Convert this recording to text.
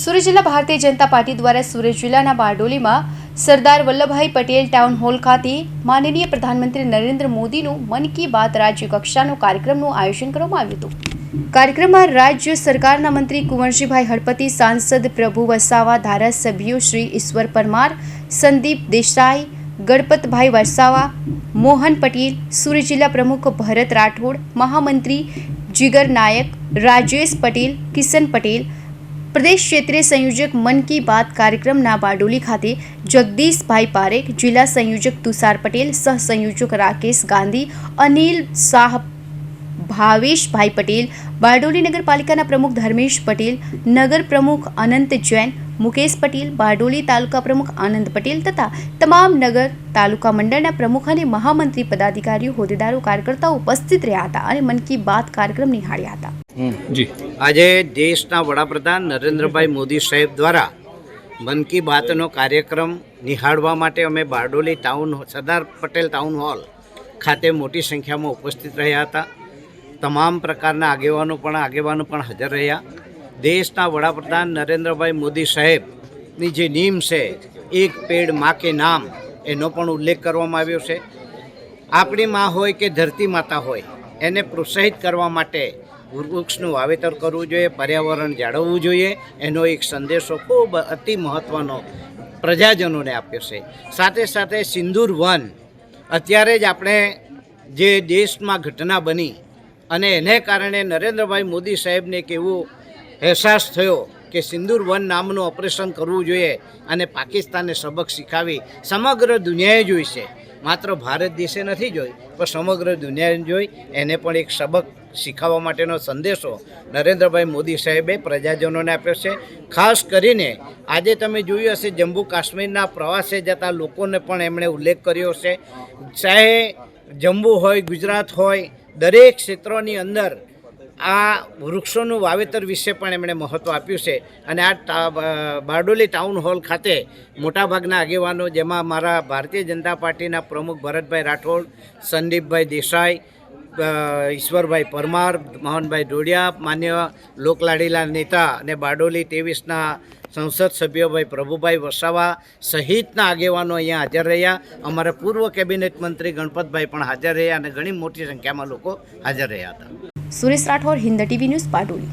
સુરત જિલ્લા ભારતીય જનતા પાર્ટી દ્વારા સુરત જિલ્લાના બારડોલીમાં સરદાર વલ્લભભાઈ પટેલ ટાઉન હોલ ખાતે માનનીય પ્રધાનમંત્રી નરેન્દ્ર મોદીનું મન કી બાત રાજ્ય કક્ષાનો કાર્યક્રમનું આયોજન કરવામાં આવ્યું હતું. કાર્યક્રમમાં રાજ્ય સરકારના મંત્રી કુંવરજીભાઈ હળપતિ, સાંસદ પ્રભુ વસાવા, ધારાસભ્યો શ્રી ઈશ્વર પરમાર, સંદીપ દેસાઈ, ગણપતભાઈ વસાવા, મોહન પટેલ, સુરત જિલ્લા પ્રમુખ ભરત રાઠોડ, મહામંત્રી જીગર નાયક, રાજેશ પટેલ, કિશન પટેલ પ્રદેશ ક્ષેત્રે સંયોજક મન કી બાત કાર્યક્રમના બારડોલી ખાતે જગદીશભાઈ પારેખ, જિલ્લા સંયોજક તુષાર પટેલ સહ સંયોજક રાકેશ ગાંધી, અનિલ શાહ, ભાવેશભાઈ પટેલ, બારડોલી નગરપાલિકાના પ્રમુખ ધર્મેશ પટેલ, નગર પ્રમુખ અનંત જૈન મુકેશ પટેલ બારડોલી તાલુકા પ્રમુખ આનંદ પટેલ તથા તમામ નગર તાલુકા મંડળના પ્રમુખ અને મહામંત્રી પદાધિકારીઓ હોદ્દેદારો કાર્યકર્તાઓ ઉપસ્થિત રહ્યા હતા અને મન કી બાત કાર્યક્રમ નિહાળ્યા હતા. જી. આજે દેશના વડાપ્રધાન નરેન્દ્રભાઈ મોદી સાહેબ દ્વારા મન કી બાતનો કાર્યક્રમ નિહાળવા માટે અમે Bardoli town Sardar Patel town hall ખાતે મોટી સંખ્યામાં ઉપસ્થિત રહ્યા હતા. તમામ પ્રકારના આગેવાનો પણ આગેવાનો પણ હાજર રહ્યા. દેશના વડાપ્રધાન નરેન્દ્રભાઈ મોદી સાહેબની જે નીમ છે, એક પેડમાં કે નામ, એનો પણ ઉલ્લેખ કરવામાં આવ્યો છે. આપણી માં હોય કે ધરતી માતા હોય, એને પ્રોત્સાહિત કરવા માટે વૃક્ષનું વાવેતર કરવું જોઈએ, પર્યાવરણ જાળવવું જોઈએ. એનો એક સંદેશો ખૂબ અતિ મહત્ત્વનો પ્રજાજનોને આપ્યો છે. સાથે સાથે સિંદૂર વન, અત્યારે જ આપણે જે દેશમાં ઘટના બની અને એને કારણે નરેન્દ્રભાઈ મોદી સાહેબને એક એવો અહેસાસ થયો કે સિંદૂર વન નામનું ઓપરેશન કરવું જોઈએ અને પાકિસ્તાનને સબક શીખાવી સમગ્ર દુનિયાએ જોઈ છે માત્ર ભારત દેશે નથી જોઈ, પણ સમગ્ર દુનિયાએ જોઈ એને પણ એક સબક શીખવવા માટેનો સંદેશો નરેન્દ્રભાઈ મોદી સાહેબે પ્રજાજનોને આપ્યો છે. ખાસ કરીને આજે તમે જોયું હશે જમ્મુ કાશ્મીરના પ્રવાસે જતા લોકોને પણ એમણે ઉલ્લેખ કર્યો છે. ચાહે જમ્મુ હોય, ગુજરાત હોય, દરેક ક્ષેત્રોની અંદર આ વૃક્ષોનું વાવેતર વિશે પણ એમણે મહત્ત્વ આપ્યું છે. અને આ બારડોલી ટાઉન હોલ ખાતે મોટાભાગના આગેવાનો, જેમાં મારા ભારતીય જનતા પાર્ટીના પ્રમુખ ભરતભાઈ રાઠોડ, સંદીપભાઈ દેસાઈ ઈશ્વરભાઈ પરમાર, મોહનભાઈ ઢોડિયા માન્ય લોકલાડીલા નેતા અને બારડોલી ત્રેવીસના સંસદ સભ્યોભાઈ પ્રભુભાઈ વસાવા સહિતના આગેવાનો અહીંયા હાજર રહ્યા. અમારા પૂર્વ કેબિનેટ મંત્રી ગણપતભાઈ પણ હાજર રહ્યા અને ઘણી મોટી સંખ્યામાં લોકો હાજર રહ્યા હતા. Suresh Rathod Hind T V news Patoli.